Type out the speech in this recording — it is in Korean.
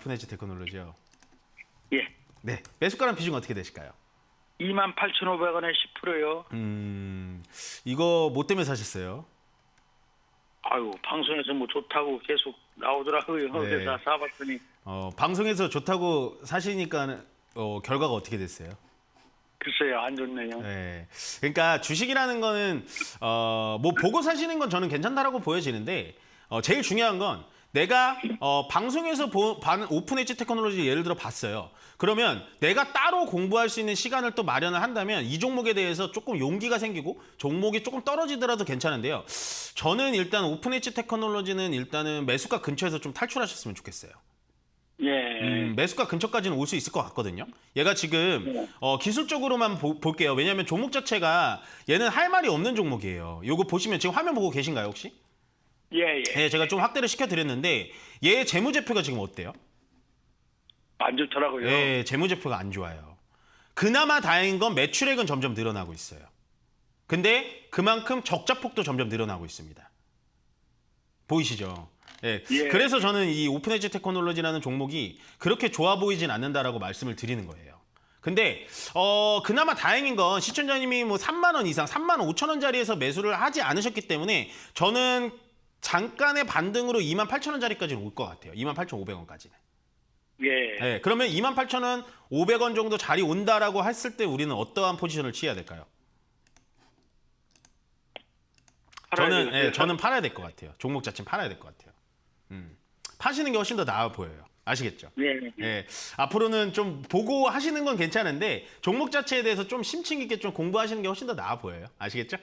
오픈 에지 테크놀로지요. 예. 네. 매수가랑 비중 어떻게 되실까요? 28,500원에 10%요. 음, 이거 뭐 때문에 사셨어요? 아유, 방송에서 뭐 좋다고 계속 나오더라고요. 네. 그래서 사 봤더니 어, 방송에서 좋다고 사시니까 어, 결과가 어떻게 됐어요? 글쎄요, 안 좋네요. 네. 그러니까 주식이라는 거는 어, 뭐 보고 사시는 건 저는 괜찮다라고 보여지는데 어, 제일 중요한 건 내가 어, 방송에서 보, 반, 오픈 엣지 테크놀로지 예를 들어 봤어요. 그러면 내가 따로 공부할 수 있는 시간을 또 마련을 한다면 이 종목에 대해서 조금 용기가 생기고 종목이 조금 떨어지더라도 괜찮은데요. 저는 일단 오픈 엣지 테크놀로지는 일단은 매수가 근처에서 좀 탈출하셨으면 좋겠어요. 예. 음, 매수가 근처까지는 올 수 있을 것 같거든요. 얘가 지금 어, 기술적으로만 보- 볼게요. 왜냐하면 종목 자체가 얘는 할 말이 없는 종목이에요. 요거 보시면 지금 화면 보고 계신가요 혹시? 예, 예. 네, 제가 좀 확대를 시켜드렸는데 얘 재무제표가 지금 어때요? 안 좋더라고요. 예, 재무제표가 안 좋아요. 그나마 다행인 건 매출액은 점점 늘어나고 있어요. 근데 그만큼 적자폭도 점점 늘어나고 있습니다. 보이시죠? 예. 예. 그래서 저는 이 오픈 에지 테크놀로지라는 종목이 그렇게 좋아 보이진 않는다라고 말씀을 드리는 거예요. 근데 어 그나마 다행인 건 시청자님이 뭐 3만 원 이상, 3만 5천 원짜리에서 매수를 하지 않으셨기 때문에 저는 잠깐의 반등으로 2만 8천 원짜리까지는 올 것 같아요. 2만 8천 5백 원까지는. 예. 네, 그러면 28,000원, 500원 정도 자리 온다라고 했을 때 우리는 어떠한 포지션을 취해야 될까요? 저는. 예, 저는 팔아야 될 것 같아요. 종목 자체는 팔아야 될 것 같아요. 음. 파시는 게 훨씬 더 나아 보여요. 아시겠죠? 예. 예. 앞으로는 좀 보고 하시는 건 괜찮은데 종목 자체에 대해서 좀 심층 있게 좀 공부하시는 게 훨씬 더 나아 보여요. 아시겠죠?